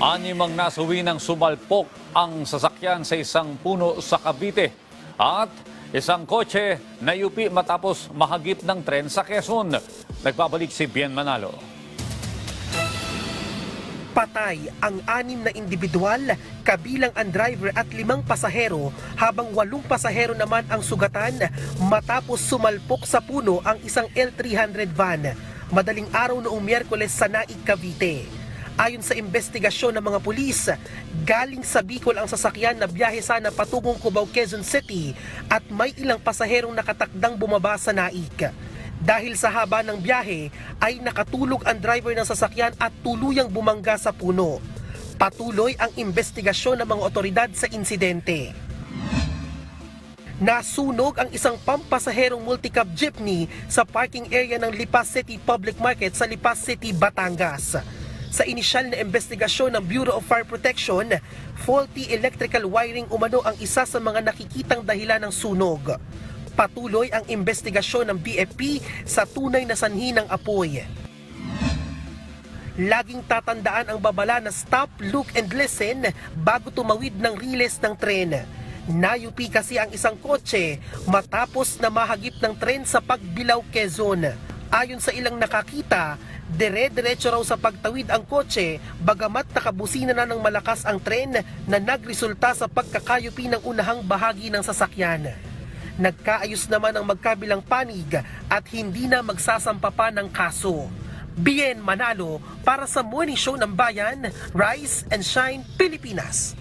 Animang nasuwi ng sumalpok ang sasakyan sa isang puno sa Cavite. At isang kotse na yupi matapos mahagip ng tren sa Quezon. Nagbabalik si Bien Manalo. Patay ang anim na individual, kabilang ang driver at limang pasahero, habang walong pasahero naman ang sugatan matapos sumalpok sa puno ang isang L300 van. Madaling araw noong Miyerkules sa Naig, Cavite. Ayon sa investigasyon ng mga pulis, galing sa Bicol ang sasakyan na biyahe sana patungong Cubao, Quezon City at may ilang pasaherong nakatakdang bumaba sa Naig. Dahil sa haba ng biyahe ay nakatulog ang driver ng sasakyan at tuluyang bumangga sa puno. Patuloy ang investigasyon ng mga otoridad sa insidente. Nasunog ang isang pampasaherong multicab jeepney sa parking area ng Lipas City Public Market sa Lipas City, Batangas. Sa inisyal na investigasyon ng Bureau of Fire Protection, faulty electrical wiring umano ang isa sa mga nakikitang dahilan ng sunog. Patuloy ang investigasyon ng BFP sa tunay na sanhi ng apoy. Laging tatandaan ang babala na stop, look and listen bago tumawid ng riles ng tren. Nayupi kasi ang isang kotse matapos na mahagip ng tren sa Pagbilao, Quezon. Ayon sa ilang nakakita, dire-diretso raw sa pagtawid ang kotse bagamat nakabusina na ng malakas ang tren na nagresulta sa pagkakayupi ng unahang bahagi ng sasakyan. Nagkaayos naman ang magkabilang panig at hindi na magsasampa pa ng kaso. Bien Manalo para sa Morning Show ng Bayan, Rise and Shine, Pilipinas.